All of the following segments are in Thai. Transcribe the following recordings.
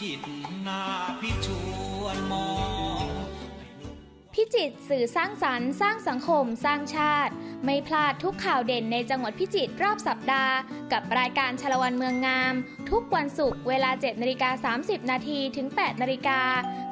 จิตรนา จิตรสื่อสร้างสรรค์สร้างสังคม สร้างชาติ ไม่พลาดทุกข่าวเด่นในจังหวัดพิจิตรรอบสัปดาห์ กับรายการชาละวันเมืองงาม ทุกวันศุกร์เวลา 7นาฬิกา30 นาทีถึง 8นาฬิกา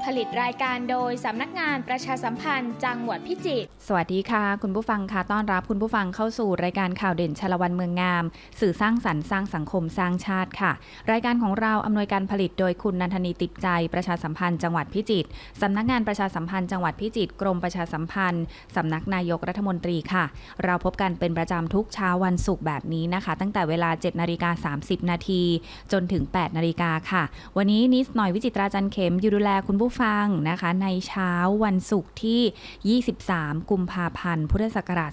ผลิตรายการโดยสำนักงานประชาสัมพันธ์จังหวัดพิจิตรสวัสดีค่ะ คุณผู้ฟังค่ะต้อนรับคุณผู้ฟังเข้าสู่รายการข่าวเด่นชาละวันเมืองงาม สื่อสร้างสรรค์สร้างสังคมสร้างชาติค่ะ รายการของเราอำนวยการผลิตโดยคุณนันทนีติดใจประชาสัมพันธ์จังหวัดพิจิตรสำนักงานประชาสัมพันธ์จังหวัดพิจิตรกรมประชาสัมพันธ์สำนักนายกรัฐมนตรีค่ะ เราพบกันเป็นประจำทุกเช้าวันศุกร์แบบนี้นะคะ ตั้งแต่เวลา 7นาฬิกา30 นาทีจนถึง 8นาฬิกาค่ะ วันนี้นิดหน่อยวิจิตราจันเข็มอยู่ดูแลคุณผู้ฟังนะคะ ในเช้าวันศุกร์ที่ 23 กุมภาพันธ์พุทธศักราช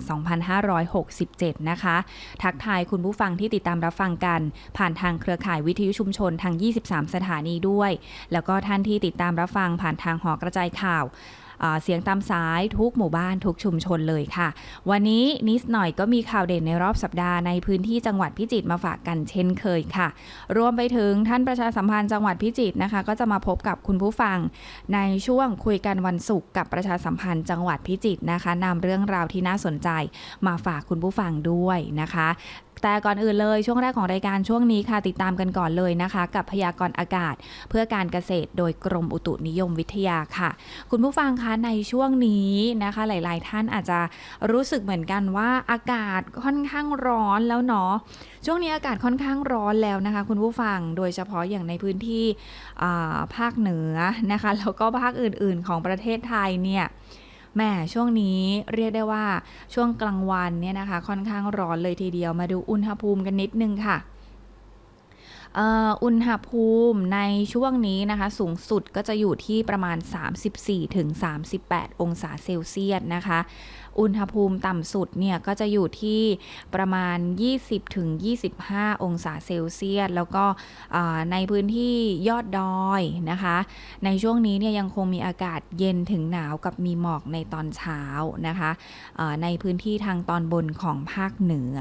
2567 นะคะ ทักทายคุณผู้ฟังที่ติดตามรับฟังกัน ผ่านทางเครือข่ายวิทยุชุมชนทาง 23 สถานีด้วย แล้วก็ท่านที่ติดตามรับฟังผ่านทางหอกระจายข่าว เสียงตามสายทุกหมู่บ้านทุกชุมชนเลยค่ะ วันนี้นิดหน่อยก็มีข่าวเด่นในรอบสัปดาห์ในพื้นที่จังหวัดพิจิตรมาฝากกันเช่นเคยค่ะ รวมไปถึงท่านประชาสัมพันธ์จังหวัดพิจิตรนะคะ ก็จะมาพบกับคุณผู้ฟัง ในช่วงคุยกันวันศุกร์กับประชาสัมพันธ์จังหวัดพิจิตรนะคะนำเรื่องราวที่น่าสนใจมาฝากคุณผู้ฟังด้วยนะคะ แต่ก่อนอื่นเลยช่วงแรกของรายการช่วงนี้ค่ะติดตามกันก่อนเลยนะคะ กับพยากรณ์อากาศ เพื่อการเกษตรโดยกรมอุตุนิยมวิทยาค่ะ คุณผู้ฟังคะในช่วงนี้นะคะ หลาย ๆ ท่านอาจจะรู้สึกเหมือนกันว่าอากาศค่อนข้างร้อนแล้วเนาะช่วงนี้อากาศค่อนข้างร้อนแล้วนะคะ คุณผู้ฟังโดยเฉพาะอย่างในพื้นที่ภาคเหนือนะคะแล้วก็ภาคอื่น ๆ ของประเทศไทยเนี่ย แหม่ช่วงนี้เรียกได้ว่าช่วงกลางวันเนี่ยนะคะ ค่อนข้างร้อนเลยทีเดียวมาดูอุณหภูมิกันนิดนึงค่ะอุณหภูมิในช่วงนี้นะคะ สูงสุดก็จะอยู่ที่ประมาณ 34-38ถึง38องศาเซลเซียสนะคะ อุณหภูมิต่ำสุดเนี่ยก็จะอยู่ที่ประมาณ 20ถึง25 องศาเซลเซียส แล้วก็ในพื้นที่ยอดดอยนะคะ ในช่วงนี้เนี่ยยังคงมีอากาศเย็นถึงหนาวกับมีหมอกในตอนเช้านะคะในพื้นที่ทางตอนบนของภาคเหนือ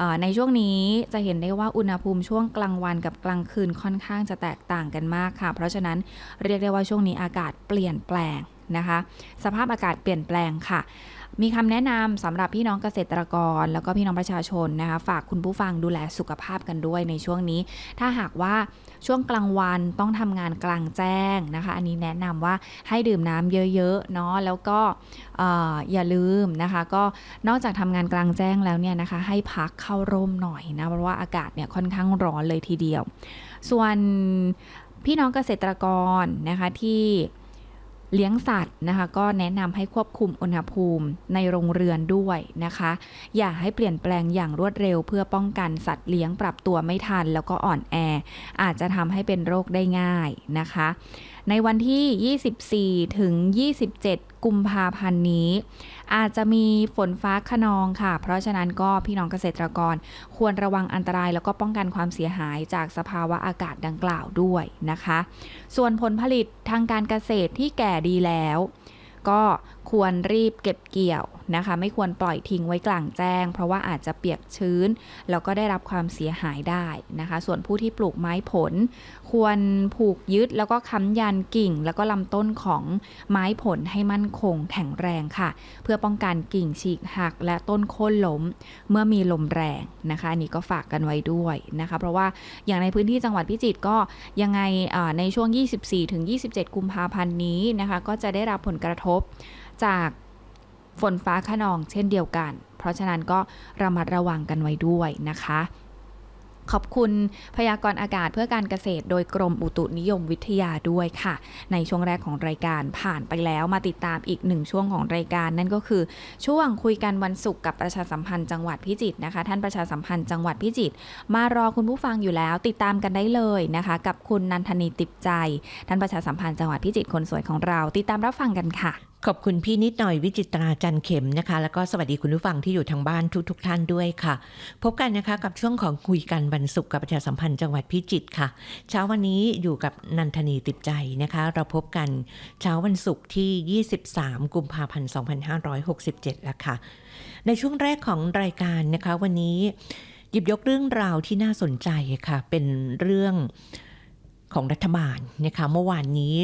อในช่วงนี้จะเห็นได้ว่าอุณหภูมิช่วงกลางวันกับกลางคืนค่อนข้างจะแตกต่างกันมากค่ะ เพราะฉะนั้นเรียกได้ว่าช่วงนี้อากาศเปลี่ยนแปลงนะคะ สภาพอากาศเปลี่ยนแปลงค่ะ มีคำแนะนำสำหรับพี่น้องเกษตรกร แล้วก็พี่น้องประชาชนนะคะ ฝากคุณผู้ฟังดูแลสุขภาพกันด้วยในช่วงนี้ ถ้าหากว่าช่วงกลางวันต้องทำงานกลางแจ้งนะคะ อันนี้แนะนำว่าให้ดื่มน้ำเยอะๆเนาะแล้วก็เอ่ออย่าลืมนะคะ ก็นอกจากทำงานกลางแจ้งแล้วเนี่ยนะคะ ให้พักเข้าร่มหน่อยนะเพราะว่าอากาศเนี่ยค่อนข้างร้อนเลยทีเดียว ส่วนพี่น้องเกษตรกรนะคะที่ เลี้ยงสัตว์นะคะก็แนะนำให้ควบคุมอุณหภูมิในโรงเรือนด้วยนะคะ อย่าให้เปลี่ยนแปลงอย่างรวดเร็ว เพื่อป้องกันสัตว์เลี้ยงปรับตัวไม่ทัน แล้วก็อ่อนแอ อาจจะทำให้เป็นโรคได้ง่ายนะคะ ในวันที่ 24 ถึง 27 กุมภาพันธ์นี้ อาจจะมีฝนฟ้าขนองค่ะ เพราะฉะนั้นก็พี่น้องเกษตรกรควรระวังอันตรายแล้วก็ป้องกันความเสียหายจากสภาวะอากาศดังกล่าวด้วยนะคะ ส่วนผลผลิตทางการเกษตรที่แก่ดีแล้ว ก็ ควรรีบเก็บเกี่ยวนะคะ ไม่ควรปล่อยทิ้งไว้กลางแจ้ง เพราะว่าอาจจะเปียกชื้น แล้วก็ได้รับความเสียหายได้นะคะ ส่วนผู้ที่ปลูกไม้ผล ควรผูกยึดแล้วก็ค้ำยันกิ่ง แล้วก็ลำต้นของไม้ผลให้มั่นคงแข็งแรงค่ะ เพื่อป้องกันกิ่งฉีกหัก และต้นโค่นล้ม เมื่อมีลมแรงนะคะอันนี้ก็ฝากกันไว้ด้วยนะคะ เพราะว่าอย่างในพื้นที่จังหวัดพิจิตรก็ยังไงในช่วง 24-27 กุมภาพันธ์นี้นะคะ ก็จะได้รับผลกระทบจากฝนฟ้าขนองเช่นเดียวกัน เพราะฉะนั้นก็ระมัดระวังกันไว้ด้วยนะคะ ขอบคุณพยากรณ์อากาศเพื่อการเกษตร โดยกรมอุตุนิยมวิทยาด้วยค่ะ ในช่วงแรกของรายการผ่านไปแล้วมาติดตามอีกหนึ่งช่วงของรายการ นั่นก็คือช่วงคุยกันวันศุกร์กับประชาสัมพันธ์จังหวัดพิจิตรนะคะ ท่านประชาสัมพันธ์จังหวัดพิจิตรมารอคุณผู้ฟังอยู่แล้ว ติดตามกันได้เลยนะคะ กับคุณนันทนีติบใจ ท่านประชาสัมพันธ์จังหวัดพิจิตรคนสวยของเรา ติดตามรับฟังกันค่ะ ขอบคุณพี่นิดหน่อยวิจิตราจันเข็มนะคะ แล้วก็สวัสดีคุณผู้ฟังที่อยู่ทางบ้านทุกๆทท่านด้วยค่ะ พบกันนะคะกับช่วงของคุยกันวันศุกร์กับประชาสัมพันธ์จังหวัดพิจิตรค่ะ เช้าวันนี้อยู่กับนันทนีติดใจนะคะ เราพบกันเช้าวันศุกร์ที่ 23 กุมภาพันธ์ 2567แล้วค่ะ ในช่วงแรกของรายการนะคะวันนี้หยิบยกเรื่องราวที่น่าสนใจค่ะ เป็นเรื่องของรัฐบาลนะคะเมื่อวานนี้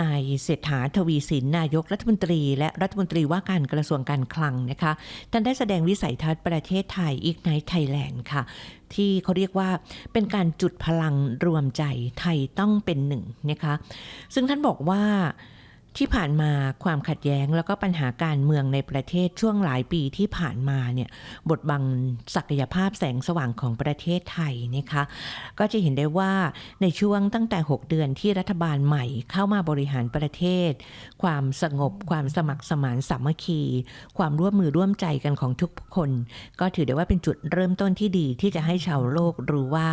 นายเศรษฐาทวีสินนายกรัฐมนตรี และรัฐมนตรีว่าการกระทรวงการคลังนะคะท่านได้แสดงวิสัยทัศน์ประเทศไทยอีกในไทยแลนด์ค่ะ ที่เขาเรียกว่าเป็นการจุดพลังรวมใจไทยต้องเป็นหนึ่งนะคะ ซึ่งท่านบอกว่า ที่ผ่านมาความขัดแย้งแล้วก็ปัญหาการเมืองในประเทศช่วงหลายปีที่ผ่านมาเนี่ยบทบังศักยภาพแสงสว่างของประเทศไทยนะคะก็จะเห็นได้ว่าในช่วงตั้งแต่ 6 เดือนที่รัฐบาลใหม่เข้ามาบริหารประเทศ ความสงบ ความสมัครสมานสามัคคี ความร่วมมือร่วมใจกันของทุกคน ก็ถือได้ว่าเป็นจุดเริ่มต้นที่ดีที่จะให้ชาวโลกรู้ว่า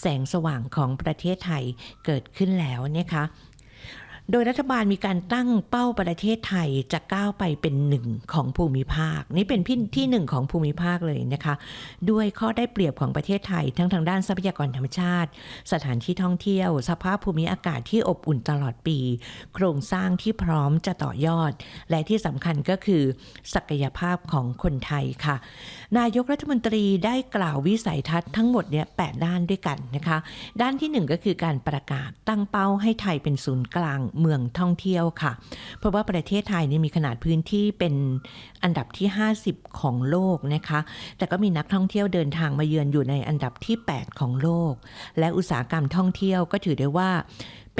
แสงสว่างของประเทศไทยเกิดขึ้นแล้วนะคะ โดยรัฐบาลมีการตั้งเป้าประเทศไทยจะก้าวไปเป็นหนึ่งของภูมิภาค นี่เป็นที่ที่หนึ่งของภูมิภาคเลยนะคะ ด้วยข้อได้เปรียบของประเทศไทย ทั้งทางด้านทรัพยากรธรรมชาติ สถานที่ท่องเที่ยว สภาพภูมิอากาศที่อบอุ่นตลอดปี โครงสร้างที่พร้อมจะต่อยอด และที่สำคัญก็คือ ศักยภาพของคนไทยค่ะ นายกรัฐมนตรีได้กล่าววิสัยทัศน์ทั้งหมดเนี่ยแด้านด้วยกันนะคะ ด้านที่หนึ่งก็คือการประกาศตั้งเป้าให้ไทยเป็นศูนย์กลางเมืองท่องเที่ยวค่ะ เพราะว่าประเทศไทยเนี่ยมีขนาดพื้นที่เป็นอันดับที่ 50 ของโลกนะคะ แต่ก็มีนักท่องเที่ยวเดินทางมาเยือนอยู่ในอันดับที่ 8 ของโลก และอุตสาหกรรมท่องเที่ยวก็ถือได้ว่า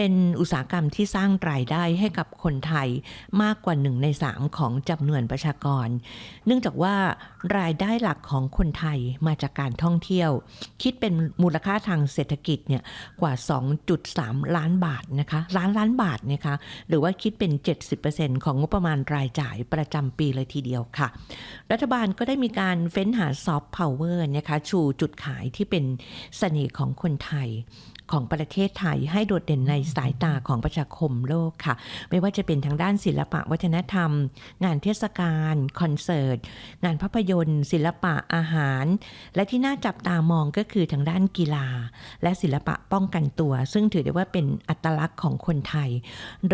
เป็นอุตสาหกรรมที่สร้างรายได้ให้กับคนไทยมากกว่า1ใน3ของจำนวนประชากร เนื่องจากว่ารายได้หลักของคนไทยมาจากการท่องเที่ยว คิดเป็นมูลค่าทางเศรษฐกิจเนี่ยกว่า 2.3 ล้านบาทนะคะล้านล้านบาทนะคะหรือว่าคิดเป็น 70%ของงบประมาณรายจ่ายประจำปีเลยทีเดียวค่ะ รัฐบาลก็ได้มีการเฟ้นหาซอฟต์พาวเวอร์นะคะชูจุดขายที่เป็นเสน่ห์ของคนไทย ของประเทศไทยให้โดดเด่นในสายตาของประชาคมโลกค่ะ ไม่ว่าจะเป็นทางด้านศิลปะวัฒนธรรม งานเทศกาลคอนเสิร์ต งานภาพยนตร์ ศิลปะอาหาร และที่น่าจับตามองก็คือทางด้านกีฬา และศิลปะป้องกันตัว ซึ่งถือได้ว่าเป็นอัตลักษณ์ของคนไทย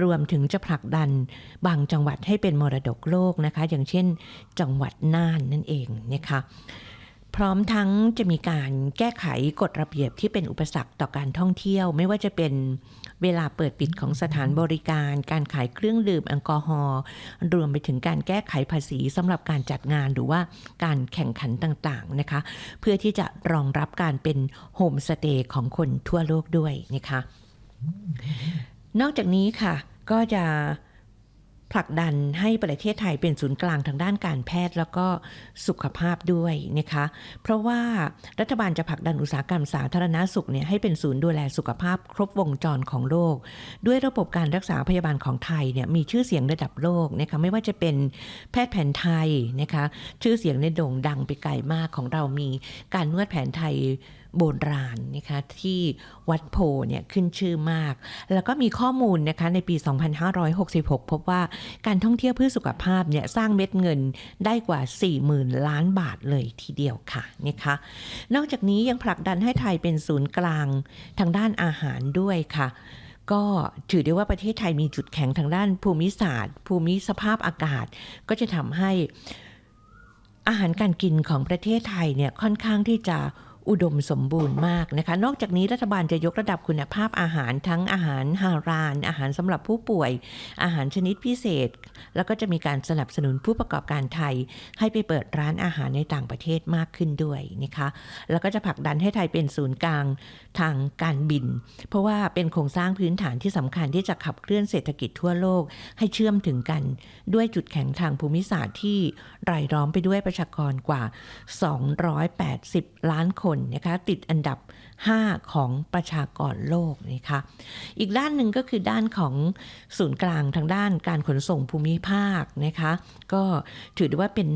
รวมถึงจะผลักดันบางจังหวัดให้เป็นมรดกโลกนะคะ อย่างเช่น จังหวัดน่านนั่นเองนะคะ พร้อมทั้งจะมีการแก้ไขกฎระเบียบที่เป็นอุปสรรคต่อการท่องเที่ยว ไม่ว่าจะเป็นเวลาเปิดปิดของสถานบริการ การขายเครื่องดื่มแอลกอฮอล์รวมไปถึงการแก้ไขภาษีสำหรับการจัดงานหรือว่าการแข่งขันต่างๆนะคะ เพื่อที่จะรองรับการเป็นโฮมสเตย์ของคนทั่วโลกด้วยนะคะ นอกจากนี้ค่ะก็จะ ผลักดันให้ประเทศไทยเป็นศูนย์กลางทางด้านการแพทย์แล้วก็สุขภาพด้วยนะคะ เพราะว่ารัฐบาลจะผลักดันอุตสาหกรรมสาธารณสุขเนี่ยให้เป็นศูนย์ดูแลสุขภาพครบวงจรของโลก ด้วยระบบการรักษาพยาบาลของไทยเนี่ยมีชื่อเสียงระดับโลกนะคะไม่ว่าจะเป็นแพทย์แผนไทยนะคะชื่อเสียงในโด่งดังไปไกลมากของเรามีการนวดแผนไทยโบราณนะคะที่วัดโพเนี่ยขึ้นชื่อมาก แล้วก็มีข้อมูลนะคะในปี 2566 พบว่าการท่องเที่ยวเพื่อสุขภาพเนี่ยสร้างเม็ดเงินได้กว่า 40,000 ล้านบาทเลยทีเดียวค่ะนะคะนอกจากนี้ยังผลักดันให้ไทยเป็นศูนย์กลางทางด้านอาหารด้วยค่ะก็ถือได้ว่าประเทศไทยมีจุดแข็งทางด้านภูมิศาสตร์ ภูมิสภาพอากาศ ก็จะทำให้อาหารการกินของประเทศไทยเนี่ยค่อนข้างที่จะ อุดมสมบูรณ์มากนะคะ นอกจากนี้รัฐบาลจะยกระดับคุณภาพอาหารทั้งอาหารฮาราน อาหารสำหรับผู้ป่วย อาหารชนิดพิเศษ แล้วก็จะมีการสนับสนุนผู้ประกอบการไทย ให้ไปเปิดร้านอาหารในต่างประเทศมากขึ้นด้วยนะคะ แล้วก็จะผลักดันให้ไทยเป็นศูนย์กลางทางการบิน เพราะว่าเป็นโครงสร้างพื้นฐานที่สำคัญที่จะขับเคลื่อนเศรษฐกิจทั่วโลกให้เชื่อมถึงกัน ด้วยจุดแข็งทางภูมิศาสตร์ที่รายล้อมไปด้วยประชากรกว่า 280 ล้านคนนะคะติดอันดับ 5 ของประชากรโลกนะคะอีกด้านหนึ่งก็คือด้านของศูนย์กลางทางด้านการขนส่งภูมิภาคนะคะก็ถือได้ว่าเป็น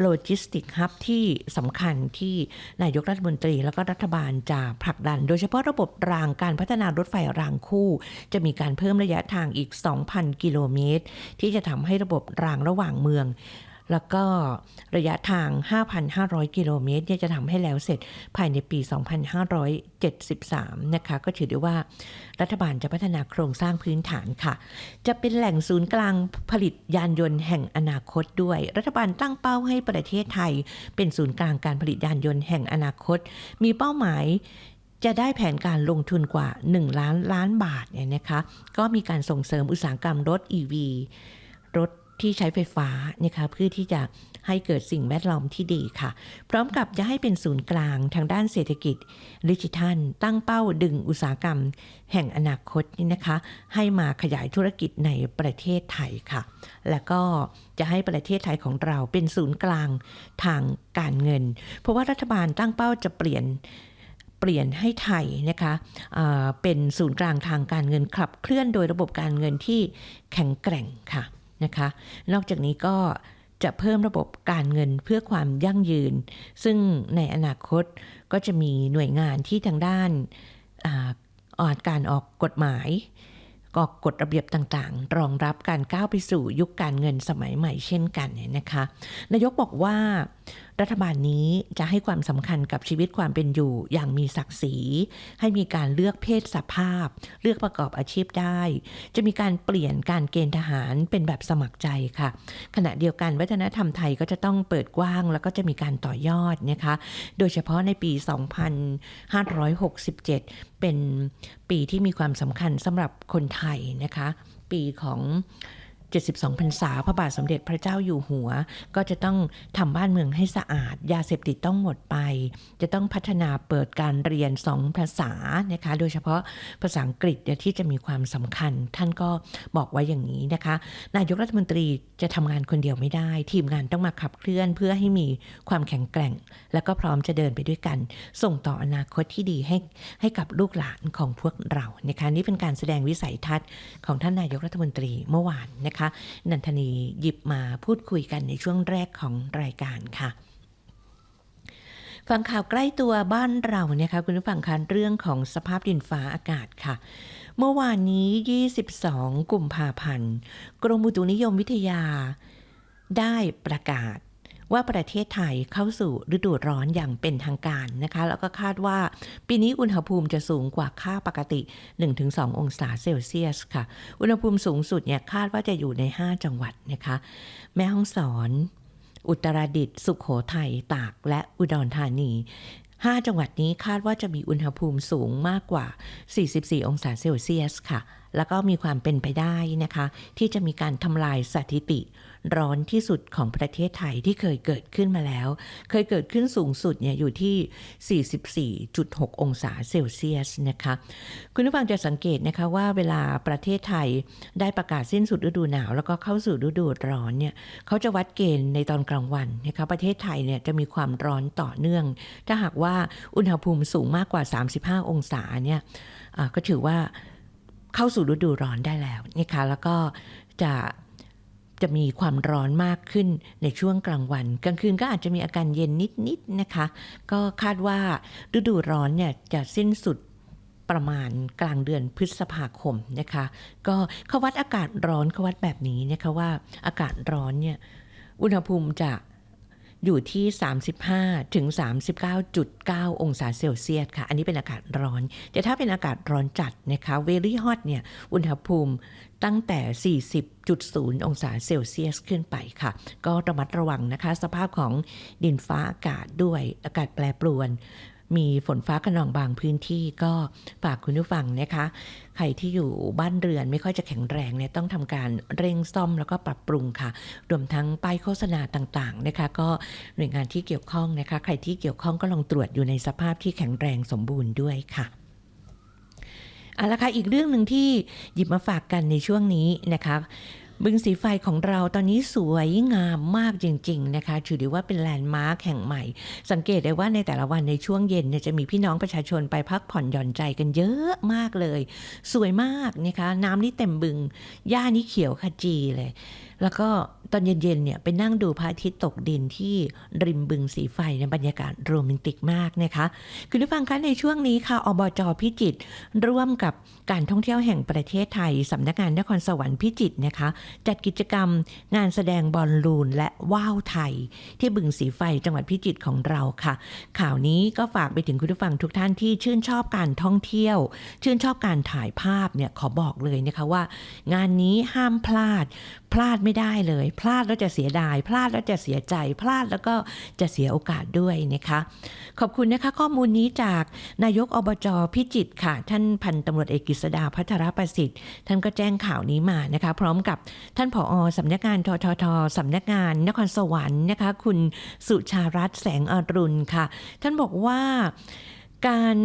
โลจิสติกฮับที่สำคัญที่นายกรัฐมนตรีแล้วก็รัฐบาลจะผลักดัน โดยเฉพาะระบบรางการพัฒนารถไฟรางคู่ จะมีการเพิ่มระยะทางอีก 2,000 กิโลเมตร ที่จะทำให้ระบบรางระหว่างเมือง แล้วก็ระยะทาง 5,500 กิโลเมตรเนี่ยจะทำให้แล้วเสร็จภายในปี 2573 นะคะ ก็ถือได้ว่ารัฐบาลจะพัฒนาโครงสร้างพื้นฐานค่ะ จะเป็นแหล่งศูนย์กลางผลิตยานยนต์แห่งอนาคตด้วย รัฐบาลตั้งเป้าให้ประเทศไทย เป็นศูนย์กลางการผลิตยานยนต์แห่งอนาคต มีเป้าหมายจะได้แผนการลงทุนกว่า 1 ล้านล้านบาทเนี่ยนะคะ ก็มีการส่งเสริมอุตสาหกรรมรถ EV รถ ที่ใช้ไฟฟ้านะคะเพื่อที่จะให้เกิดสิ่งแวดล้อมที่ดีค่ะ พร้อมกับจะให้เป็นศูนย์กลางทางด้านเศรษฐกิจดิจิทัล ตั้งเป้าดึงอุตสาหกรรม แห่งอนาคตนี่นะคะ ให้มาขยายธุรกิจในประเทศไทยค่ะ แล้วก็จะให้ประเทศไทยของเราเป็นศูนย์กลางทางการเงิน เพราะว่ารัฐบาลตั้งเป้าจะเปลี่ยนเปลี่ยนให้ไทยนะคะเเป็นศูนย์กลางทางการเงินขับเคลื่อนโดยระบบการเงินที่แข็งแกร่งค่ะ นะคะ นอกจากนี้ก็จะเพิ่มระบบการเงินเพื่อความยั่งยืน ซึ่งในอนาคตก็จะมีหน่วยงานที่ทางด้านอาออการออกกฎหมาย ก็กฎระเบียบต่างๆ รองรับการก้าวไปสู่ยุคการเงินสมัยใหม่เช่นกันเนี่ยนะคะนายกบอกว่ารัฐบาลนี้จะให้ความสำคัญกับชีวิตความเป็นอยู่อย่างมีศักดิ์ศรี ให้มีการเลือกเพศสภาพ เลือกประกอบอาชีพได้ จะมีการเปลี่ยนการเกณฑ์ทหารเป็นแบบสมัครใจค่ะ ขณะเดียวกันวัฒนธรรมไทยก็จะต้องเปิดกว้าง แล้วก็จะมีการต่อยอดนะคะ โดยเฉพาะในปี 2567เป็นปีที่มีความสำคัญสำหรับคนไทยนะคะ ปีของ 72พรรษาพระบาทสมเด็จพระเจ้าอยู่หัว ก็จะต้องทำบ้านเมืองให้สะอาด ยาเสพติดต้องหมดไป จะต้องพัฒนาเปิดการเรียนสองภาษานะคะ โดยเฉพาะภาษาอังกฤษที่จะมีความสำคัญ ท่านก็บอกไว้อย่างนี้นะคะ นายกรัฐมนตรีจะทำงานคนเดียวไม่ได้ ทีมงานต้องมาขับเคลื่อนเพื่อให้มีความแข็งแกร่ง และก็พร้อมจะเดินไปด้วยกัน ส่งต่ออนาคตที่ดีให้ให้กับลูกหลานของพวกเรานะคะนี่เป็นการแสดงวิสัยทัศน์ของท่านนายกรัฐมนตรีเมื่อวานนะคะนันทนีหยิบมาพูดคุยกันในช่วงแรกของรายการค่ะฟังข่าวใกล้ตัวบ้านเราเนี่ยค่ะคุณผู้ฟังคันเรื่องของสภาพดินฟ้าอากาศค่ะ เมื่อวานนี้ 22 กุมภาพันธ์ กรมอุตุนิยมวิทยา ได้ประกาศ ว่าประเทศไทยเข้าสู่ฤดูร้อนอย่างเป็นทางการนะคะ แล้วก็คาดว่าปีนี้อุณหภูมิจะสูงกว่าค่าปกติ 1-2 องศาเซลเซียสค่ะ อุณหภูมิสูงสุดเนี่ยคาดว่าจะอยู่ใน 5 จังหวัดนะคะ แม่ฮ่องสอน อุตรดิตถ์สุขโขทัยตากและอุดรธานี5 จังหวัดนี้คาดว่าจะมีอุณหภูมิสูงมากกว่า 44 องศาเซลเซียสค่ะ แล้วก็มีความเป็นไปได้นะคะ ที่จะมีการทำลายสถิติ ร้อนที่สุดของประเทศไทยที่เคยเกิดขึ้นมาแล้ว เคยเกิดขึ้นสูงสุดเนี่ยอยู่ที่ 44.6 องศาเซลเซียสนะคะคุณผู้ฟังจะสังเกตนะคะว่าเวลาประเทศไทยได้ประกาศสิ้นสุดฤดูหนาว แล้วก็เข้าสู่ฤดูร้อนเนี่ยเขาจะวัดเกณฑ์ในตอนกลางวันนะคะประเทศไทยเนี่ยจะมีความร้อนต่อเนื่อง ถ้าหากว่าอุณหภูมิสูงมากกว่า 35 องศาเนี่ยก็ถือว่าเข้าสู่ฤดูร้อนได้แล้วนะคะแล้วก็จะ จะมีความร้อนมากขึ้นในช่วงกลางวัน กลางคืนก็อาจจะมีอาการเย็นนิดๆนะคะ ก็คาดว่าฤดูร้อนเนี่ยจะสิ้นสุดประมาณกลางเดือนพฤษภาคมนะคะ ก็เขาวัดอากาศร้อนเขาวัดแบบนี้นะคะว่าอากาศร้อนเนี่ยอุณหภูมิจะอยู่ที่ 35ถึง39.9 องศาเซลเซียสค่ะ อันนี้เป็นอากาศร้อน แต่ถ้าเป็นอากาศร้อนจัดนะคะ very hot เนี่ย อุณหภูมิ ตั้งแต่ 40.0 องศาเซลเซียสขึ้นไปค่ะ ก็ระมัดระวังนะคะ สภาพของดินฟ้าอากาศด้วยอากาศแปรปรวน มีฝนฟ้าขนองบางพื้นที่ก็ฝากคุณผู้ฟังนะคะ ใครที่อยู่บ้านเรือนไม่ค่อยจะแข็งแรงเนี่ยต้องทำการเร่งซ่อมแล้วก็ปรับปรุงค่ะ รวมทั้งป้ายโฆษณาต่างๆนะคะ ก็หน่วยงานที่เกี่ยวข้องนะคะ ใครที่เกี่ยวข้องก็ลองตรวจอยู่ในสภาพที่แข็งแรงสมบูรณ์ด้วยค่ะ เอาละค่ะอีกเรื่องหนึ่งที่หยิบมาฝากกันในช่วงนี้นะคะบึงสีไฟของเราตอนนี้สวยงามมากจริง ๆ นะคะ ถือได้ว่าเป็นแลนด์มาร์คแห่งใหม่ สังเกตได้ว่าในแต่ละวันในช่วงเย็นเนี่ยจะมีพี่น้องประชาชนไปพักผ่อนหย่อนใจกันเยอะมากเลย สวยมากนะคะ น้ำนี่เต็มบึง หญ้านี่เขียวขจีเลย แล้วก็ ตอนเย็นๆเนี่ยไปนั่งดูพระอาทิตย์ตกดินที่ริมบึงสีไฟในบรรยากาศโรแมนติกมากนะคะคุณผู้ฟังคะในช่วงนี้ค่ะอบจพิจิตรร่วมกับการท่องเที่ยวแห่งประเทศไทยสำนักงานนครสวรรค์พิจิตรนะคะ จัดกิจกรรมงานแสดงบอลลูนและว่าวไทย ที่บึงสีไฟจังหวัดพิจิตรของเราค่ะ ข่าวนี้ก็ฝากไปถึงคุณผู้ฟังทุกท่านที่ชื่นชอบการท่องเที่ยว ชื่นชอบการถ่ายภาพเนี่ยขอบอกเลยนะคะว่า งานนี้ห้ามพลาดพลาดไม่ได้เลย พลาดแล้วจะเสียดาย พลาดแล้วจะเสียใจ พลาดแล้วก็จะเสียโอกาสด้วยนะคะ ขอบคุณนะคะข้อมูลนี้จากนายกอบจพิจิตค่ะ ท่านพันตำรวจเอกกฤษดาพัทรประสิทธิ์ ท่านก็แจ้งข่าวนี้มานะคะ พร้อมกับท่านผอสำนักงานทททสำนักงานนครสวรรค์นะคะ คุณสุชารัตน์แสงอรุณค่ะ ท่านบอกว่าการ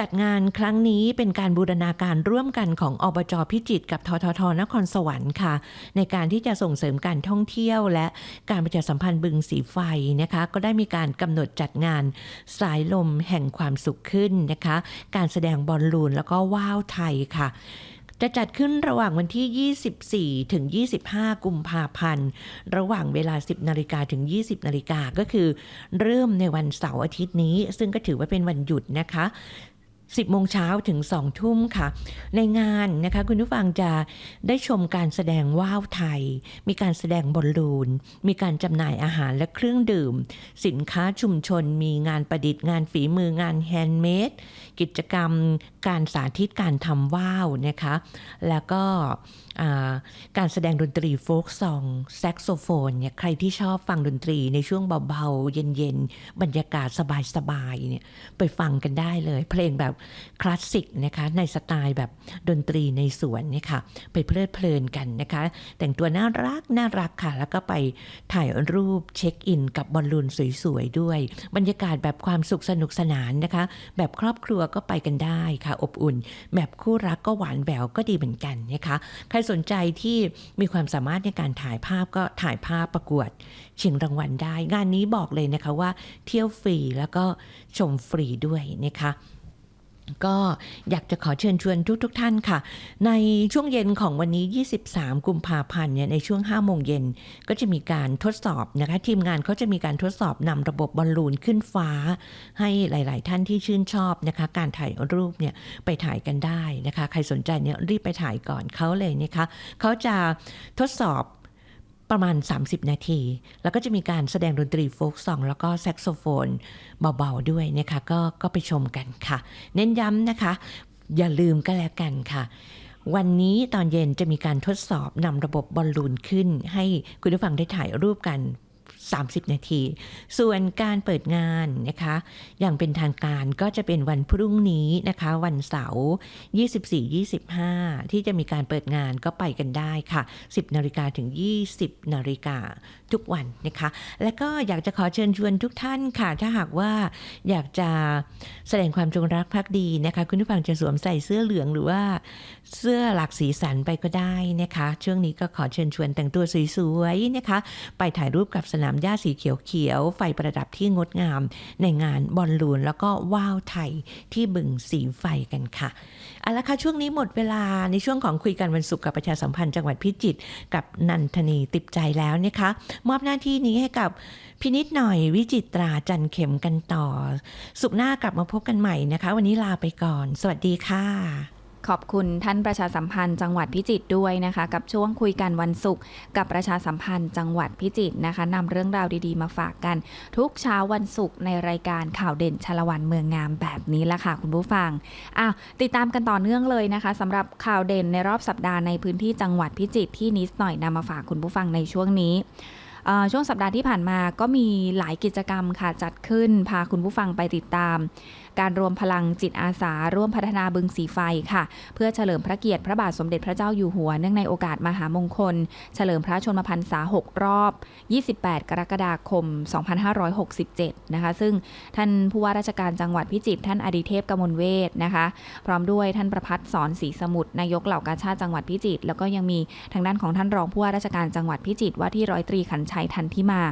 จัดงานครั้งนี้เป็นการบูรณาการร่วมกันของอบจพิจิตรกับทททนครสวรรค์ค่ะ ในการที่จะส่งเสริมการท่องเที่ยว และการประชาสัมพันธ์บึงสีไฟนะคะ ก็ได้มีการกำหนดจัดงานสายลมแห่งความสุขขึ้นนะคะ การแสดงบอลลูนแล้วก็ว่าวไทยค่ะจะจัดขึ้นระหว่างวันที่ 24 ถึง 25 กุมภาพันธ์ ระหว่างเวลา 10 นาฬิกาถึง 20 นาฬิกาก็คือ เริ่มในวันเสาร์อาทิตย์นี้ ซึ่งก็ถือว่าเป็นวันหยุดนะคะ 10 โมงเช้าถึง 2 ทุ่มค่ะ ในงานนะคะคุณผู้ฟังจะได้ชมการแสดงว่าวไทย มีการแสดงบอลลูน มีการจำหน่ายอาหารและเครื่องดื่ม สินค้าชุมชน มีงานประดิษฐ์งานฝีมืองานแฮนด์เมด กิจกรรมการสาธิตการทำว่าวนะคะ แล้วก็ การแสดงดนตรีโฟลกซองแซกโซโฟนเนี่ยใครที่ชอบฟังดนตรีในช่วงเบาๆ เย็นๆ บรรยากาศสบายๆเนี่ยไปฟังกันได้เลย เพลงแบบคลาสสิกนะคะในสไตล์แบบดนตรีในสวนเนี่ยค่ะไปเพลิดเพลินกันนะคะ แต่งตัวน่ารักน่ารักค่ะ แล้วก็ไปถ่ายรูปเช็คอิน กับบอลลูนสวยๆด้วย บรรยากาศแบบความสุขสนุกสนานนะคะ แบบครอบครัวก็ไปกันได้ค่ะ อบอุ่น แบบคู่รักก็หวานแหววก็ดีเหมือนกันนะคะใครสนใจที่มีความสามารถในการถ่ายภาพก็ถ่ายภาพประกวด ชิงรางวัลได้ งานนี้บอกเลยนะคะว่าเที่ยวฟรีแล้วก็ชมฟรีด้วยนะคะ ก็อยากจะขอเชิญชวนทุกทท่านค่ะ ในช่วงเย็นของวันนี้ 23 กุมภาพันธ์เนี่ยในช่วง 5 โมงเย็นก็จะมีการทดสอบนะคะ ทีมงานเขาจะมีการทดสอบนำระบบบอลลูนขึ้นฟ้า ให้หลาย ๆ ท่านที่ชื่นชอบนะคะ การถ่ายรูปเนี่ยไปถ่ายกันได้นะคะ ใครสนใจเนี่ยรีบไปถ่ายก่อนเขาเลยนะคะเขาจะทดสอบ ประมาณ 30 นาที แล้วก็จะมีการแสดงดนตรีโฟกซองแล้วก็แซกโซโฟนเบาๆด้วยนะคะก็ก็ไปชมกันค่ะ เน้นย้ำนะคะ อย่าลืมก็แล้วกันค่ะวันนี้ตอนเย็นจะมีการทดสอบนำระบบบอลลูนขึ้น ให้คุณผู้ฟังได้ถ่ายรูปกัน30 นาที ส่วนการเปิดงานนะคะ อย่างเป็นทางการก็จะเป็นวันพรุ่งนี้นะคะ วันเสาร์ 24-25 ที่จะมีการเปิดงานก็ไปกันได้ค่ะ 10 นาฬิกาถึง 20 นาฬิกาทุกวันนะคะ และก็อยากจะขอเชิญชวนทุกท่านค่ะ ถ้าหากว่าอยากจะแสดงความจงรักภักดีนะคะ คุณผู้ฟังจะสวมใส่เสื้อเหลืองหรือว่าเสื้อหลากสีสันไปก็ได้นะคะ ช่วงนี้ก็ขอเชิญชวนแต่งตัวสวยๆนะคะ ไปถ่ายรูปกับสนามหญ้าสีเขียวๆไฟประดับที่งดงาม ในงานบอลลูนแล้วก็ว่าวไทยที่บึงสีไฟกันค่ะเอาละค่ะช่วงนี้หมดเวลาในช่วงของคุยกันวันศุกร์กับประชาสัมพันธ์จังหวัดพิจิตรกับนันทนีติดใจแล้วนะคะ มอบหน้าที่นี้ให้กับพินิดหน่อยวิจิตราจันเข็มกันต่อ สุขหน้ากลับมาพบกันใหม่นะคะ วันนี้ลาไปก่อน สวัสดีค่ะ ขอบคุณท่านประชาสัมพันธ์จังหวัดพิจิตรด้วยนะคะ กับช่วงคุยกันวันศุกร์กับประชาสัมพันธ์จังหวัดพิจิตรนะคะนำเรื่องราวดีๆมาฝากกัน ทุกเช้าวันศุกร์ในรายการข่าวเด่นชาละวันเมืองงามแบบนี้ละค่ะคุณผู้ฟังอ้าวติดตามกันต่อเนื่องเลยนะคะสำหรับข่าวเด่นในรอบสัปดาห์ในพื้นที่จังหวัดพิจิตรที่นิดหน่อยนำมาฝากคุณผู้ฟังในช่วงนี้ช่วงสัปดาห์ที่ผ่านมาก็มีหลายกิจกรรมค่ะจัดขึ้นพาคุณผู้ฟังไปติดตาม การรวมพลังจิตอาสา ร่วมพัฒนาบึงสีไฟค่ะ เพื่อเฉลิมพระเกียรติพระบาทสมเด็จพระเจ้าอยู่หัวเนื่องในโอกาสมหามงคล เฉลิมพระชนมพรรษา 6 รอบ 28 กรกฎาคม 2567 นะคะ ซึ่งท่านผู้ว่าราชการจังหวัดพิจิตรท่านอดิเทพกมลเวทนะคะ พร้อมด้วยท่านประพัฒสอนศรีสมุทรนายกเหล่ากาชาติจังหวัดพิจิตรแล้วก็ยังมีทางด้านของท่านรองผู้ว่าราชการจังหวัดพิจิตรว่าที่ร้อยตรีขันชัยทันทิมา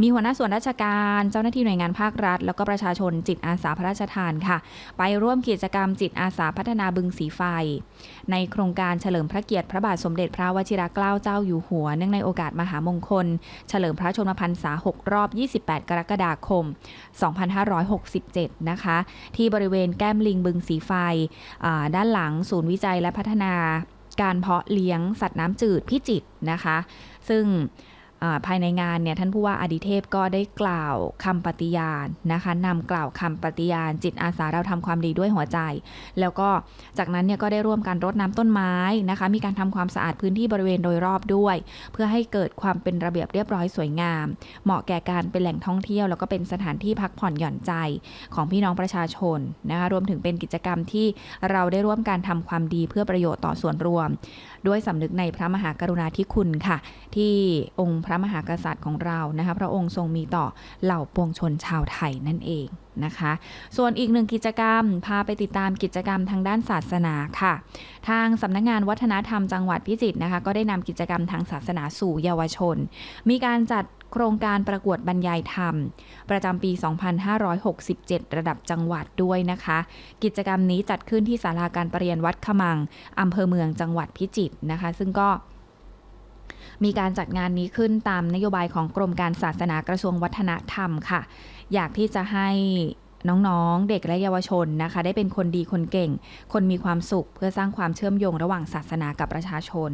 มีหัวหน้าส่วนราชการเจ้าหน้าที่หน่วยงานภาครัฐ แล้วก็ประชาชนจิตอาสาพระราชทานค่ะ ไปร่วมกิจกรรมจิตอาสาพัฒนาบึงสีไฟ ในโครงการเฉลิมพระเกียรติพระบาทสมเด็จพระวชิรเกล้าเจ้าอยู่หัว เนื่องในโอกาสมหามงคล เฉลิมพระชนมพรรษา 6 รอบ 28 กรกฎาคม 2567 นะคะ ที่บริเวณแก้มลิงบึงสีไฟ ด้านหลังศูนย์วิจัยและพัฒนาการเพาะเลี้ยงสัตว์น้ำจืดพิจิตรนะคะ ซึ่ง ภายในงานเนี่ยท่านผู้ว่าอดิเทพก็ได้กล่าวคำปฏิญาณนะคะนำกล่าวคำปฏิญาณ จิตอาสาเราทำความดีด้วยหัวใจ แล้วก็จากนั้นเนี่ยก็ได้ร่วมกันรดน้ำต้นไม้นะคะ มีการทำความสะอาดพื้นที่บริเวณโดยรอบด้วย เพื่อให้เกิดความเป็นระเบียบเรียบร้อยสวยงาม เหมาะแก่การเป็นแหล่งท่องเที่ยว แล้วก็เป็นสถานที่พักผ่อนหย่อนใจของพี่น้องประชาชนนะคะรวมถึงเป็นกิจกรรมที่เราได้ร่วมการทำความดีเพื่อประโยชน์ต่อส่วนรวม ด้วยสำนึกในพระมหากรุณาธิคุณค่ะ ที่องค์พระมหากษัตริย์ของเรานะคะ พระองค์ทรงมีต่อเหล่าปวงชนชาวไทยนั่นเองนะคะ ส่วนอีกหนึ่งกิจกรรม พาไปติดตามกิจกรรมทางด้านศาสนาค่ะ ทางสำนักงานวัฒนธรรมจังหวัดพิจิตรนะคะ ก็ได้นำกิจกรรมทางศาสนาสู่เยาวชน มีการจัด โครงการประกวดบรรยายธรรม ประจำปี 2567 ระดับจังหวัดด้วยนะคะ กิจกรรมนี้จัดขึ้นที่ศาลาการประเรียนวัดขมังอำเภอเมืองจังหวัดพิจิตรนะคะ ซึ่งก็มีการจัดงานนี้ขึ้นตามนโยบายของกรมการศาสนากระทรวงวัฒนธรรมค่ะ อยากที่จะให้ น้องๆ เด็กและเยาวชนนะคะ ได้เป็นคนดีคนเก่ง คนมีความสุข เพื่อสร้างความเชื่อมโยงระหว่างศาสนากับประชาชน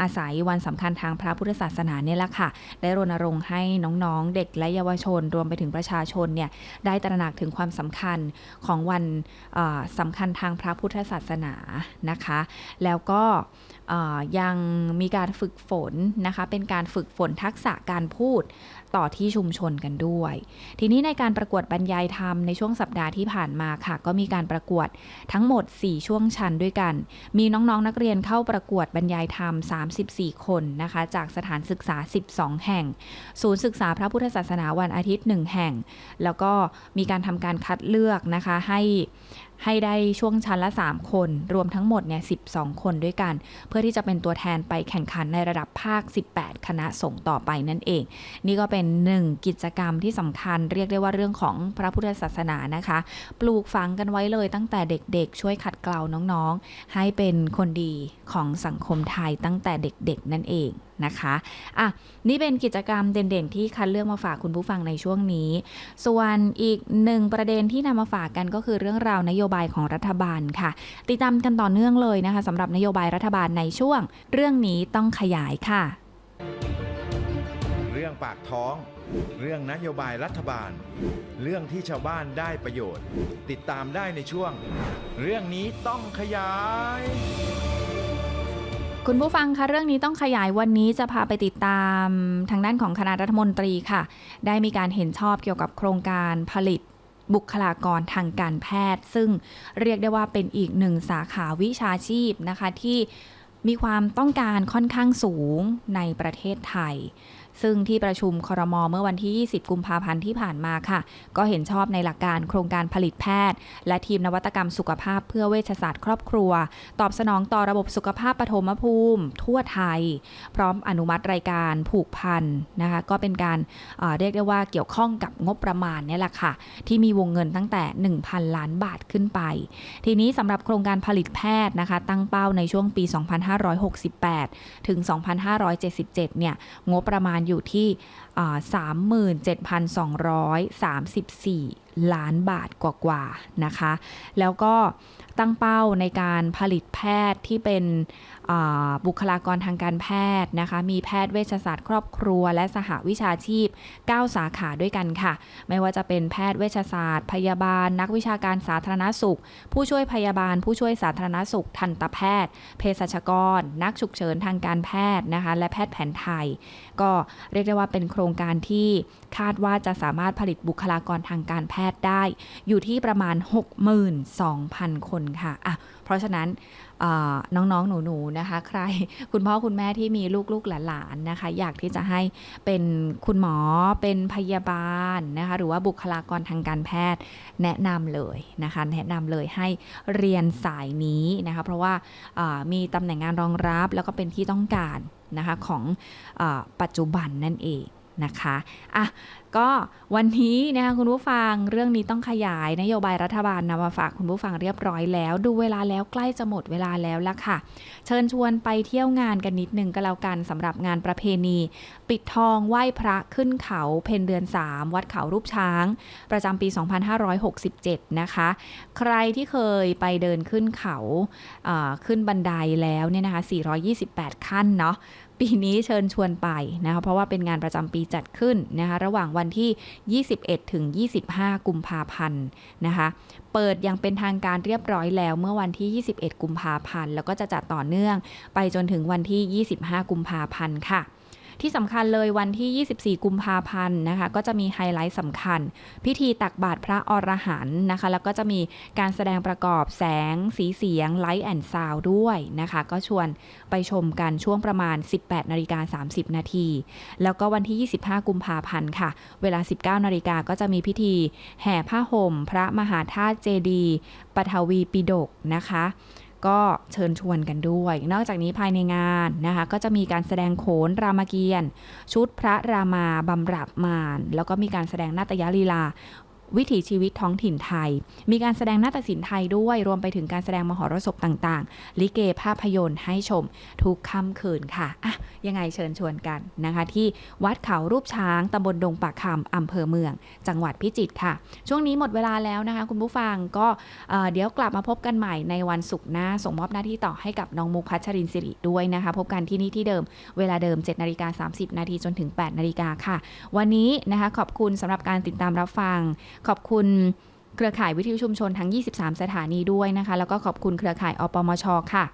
อาศัยวันสำคัญทางพระพุทธศาสนาเนี่ยแหละค่ะ ได้รณรงค์ให้น้องๆ เด็กและเยาวชน รวมไปถึงประชาชนเนี่ยได้ตระหนักถึงความสำคัญของวันเอ่อสำคัญทางพระพุทธศาสนานะคะ แล้วก็ยังมีการฝึกฝนนะคะเป็นการฝึกฝนทักษะการพูด ต่อที่ชุมชนกันด้วย ทีนี้ในการประกวดบรรยายธรรมในช่วงสัปดาห์ที่ผ่านมาค่ะ ก็มีการประกวดทั้งหมด 4 ช่วงชันด้วยกัน มีน้องๆนนักเรียนเข้าประกวดบรรยายธรรม 34 คนนะคะ จากสถานศึกษา 12 แห่ง ศูนย์ศึกษาพระพุทธศาสนาวันอาทิตย์ 1 แห่ง แล้วก็มีการทำการคัดเลือกนะคะให้ ให้ได้ช่วงชั้นละ 3 คน รวมทั้งหมดเนี่ย12 คนด้วยกัน เพื่อที่จะเป็นตัวแทนไปแข่งขันในระดับภาค 18 คณะสงฆ์ต่อไปนั่นเอง นี่ก็เป็นหนึ่งกิจกรรมที่สำคัญเรียกได้ว่าเรื่องของพระพุทธศาสนานะคะ ปลูกฝังกันไว้เลยตั้งแต่เด็กๆ ช่วยขัดเกลาน้องๆ ให้เป็นคนดีของสังคมไทยตั้งแต่เด็กๆ นั่นเองนะคะอะนี่เป็นกิจกรรมเด่นๆ ที่คัดเลือกมาฝากคุณผู้ฟังในช่วงนี้ ส่วนอีกหนึ่งประเด็นที่นำมาฝากกันก็คือเรื่องราวนโยบายของรัฐบาลค่ะ ติดตามกันต่อเนื่องเลยนะคะสำหรับนโยบายรัฐบาลในช่วง เรื่องนี้ต้องขยายค่ะ เรื่องปากท้อง เรื่องนโยบายรัฐบาล เรื่องที่ชาวบ้านได้ประโยชน์ ติดตามได้ในช่วง เรื่องนี้ต้องขยาย คุณผู้ฟังคะเรื่องนี้ต้องขยายวันนี้จะพาไปติดตามทางด้านของคณะรัฐมนตรีค่ะ ได้มีการเห็นชอบเกี่ยวกับโครงการผลิตบุคลากรทางการแพทย์ ซึ่งเรียกได้ว่าเป็นอีกหนึ่งสาขาวิชาชีพนะคะที่มีความต้องการค่อนข้างสูงในประเทศไทย ซึ่งที่ประชุมครมเมื่อวันที่ 20 กุมภาพันธ์ที่ผ่านมาค่ะ ก็เห็นชอบในหลักการโครงการผลิตแพทย์ และทีมนวัตกรรมสุขภาพเพื่อเวชศาสตร์ครอบครัว ตอบสนองต่อระบบสุขภาพปฐมภูมิ ทั่วไทย พร้อมอนุมัติรายการผูกพันนะคะก็เป็นการเอ่อเรียกได้ว่าเกี่ยวข้องกับงบประมาณนี่แหละค่ะ ที่มีวงเงินตั้งแต่ 1,000 ล้านบาทขึ้นไป ทีนี้สำหรับโครงการผลิตแพทย์นะคะ ตั้งเป้าในช่วงปี 2568 ถึง 2577 เนี่ยงบประมาณอยู่ที่อ่า37,234 ล้านบาทกว่าๆนะคะ แล้วก็ตั้งเป้าในการผลิตแพทย์ที่เป็นบุคลากรทางการแพทย์นะคะ มีแพทย์เวชศาสตร์ครอบครัว และสหวิชาชีพ 9 สาขาด้วยกันค่ะ ไม่ว่าจะเป็นแพทย์เวชศาสตร์ พยาบาล นักวิชาการสาธารณสุข ผู้ช่วยพยาบาล ผู้ช่วยสาธารณสุข ทันตแพทย์ เภสัชกร นักฉุกเฉินทางการแพทย์นะคะ และแพทย์แผนไทย ก็เรียกได้ว่าเป็นโครงการที่คาดว่าจะสามารถผลิตบุคลากรทางการแพทย์ได้ อยู่ที่ประมาณ 62,000 คนค่ะอะเพราะฉะนั้น น้องๆ หนูๆ นะคะ ใครคุณพ่อคุณแม่ที่มีลูกๆหลานๆนะคะ อยากที่จะให้เป็นคุณหมอเป็นพยาบาลนะคะหรือว่าบุคลากรทางการแพทย์แนะนำเลยนะคะแนะนำเลยให้เรียนสายนี้นะคะเพราะว่ามีตำแหน่งงานรองรับแล้วก็เป็นที่ต้องการนะคะของอปัจจุบันนั่นเองนะคะอะ ก็วันนี้นะคะคุณผู้ฟังเรื่องนี้ต้องขยายนโยบายรัฐบาลนำมาฝากคุณผู้ฟังเรียบร้อยแล้ว ดูเวลาแล้วใกล้จะหมดเวลาแล้วละค่ะ เชิญชวนไปเที่ยวงานกันนิดนึงก็แล้วกันสำหรับงานประเพณี ปิดทองไหว้พระขึ้นเขาเพนเดือน 3 วัดเขารูปช้าง ประจำปี 2567 นะคะ ใครที่เคยไปเดินขึ้นเขาขึ้นบันไดแล้วเนี่ยนะคะ 428 ขั้นเนาะปีนี้เชิญชวนไปนะคะเพราะว่าเป็นงานประจำปีจัดขึ้นนะคะระหว่างวันันที่ 21 ถึง 25 กุมภาพันธ์นะคะ เปิดอย่างเป็นทางการเรียบร้อยแล้วเมื่อวันที่ 21 กุมภาพันธ์ แล้วก็จะจัดต่อเนื่องไปจนถึงวันที่ 25 กุมภาพันธ์ค่ะ ที่สำคัญเลยวันที่ 24 กุมภาพันธ์นะคะ ก็จะมีไฮไลท์สำคัญ พิธีตักบาตรพระอรหันต์นะคะ แล้วก็จะมีการแสดงประกอบแสง สีเสียงไลท์แอนด์ซาวด้วยนะคะ ก็ชวนไปชมกันช่วงประมาณ 18นาฬิกา30 นาที แล้วก็วันที่ 25 กุมภาพันธ์ค่ะ เวลา 19นาฬิกาก็จะมีพิธี แห่ผ้าห่ม พระมหาธาตุเจดีย์ปฐวีปิฎกนะคะ ก็เชิญชวนกันด้วย นอกจากนี้ภายในงานนะคะก็จะมีการแสดงโขนรามเกียรติ์ชุดพระรามาบำรับมารแล้วก็มีการแสดงนาฏยลีลา วิถีชีวิตท้องถิ่นไทย มีการแสดงนาฏศิลป์ไทยด้วย รวมไปถึงการแสดงมหรสพต่างๆ ลิเกภาพยนตร์ให้ชมทุกค่ำคืนค่ะอะ ยังไงเชิญชวนกันนะคะ ที่วัดเขารูปช้างตำบลดงปากคำอำเภอเมือง จังหวัดพิจิตรค่ะ ช่วงนี้หมดเวลาแล้วนะคะ คุณผู้ฟังก็เเดี๋ยวกลับมาพบกันใหม่ในวันศุกร์หน้าส่งมอบหน้าที่ต่อให้กับน้องมุกพัชรินสิริด้วยนะคะ พบกันที่นี่ที่เดิมเวลาเดิม7นาฬิกา30 นาทีจนถึง 8 นาฬิกาค่ะ วันนี้นะคะขอบคุณสำหรับการติดตามรับฟังขอบคุณเครือข่ายวิทยุชุมชนทั้ง 23 สถานีด้วยนะคะ แล้วก็ขอบคุณเครือข่ายอปมชค่ะ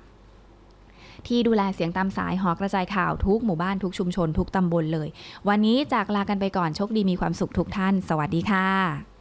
ที่ดูแลเสียงตามสายหอกระจายข่าวทุกหมู่บ้านทุกชุมชนทุกตำบลเลย วันนี้จากลากันไปก่อนโชคดีมีความสุขทุกท่าน สวัสดีค่ะ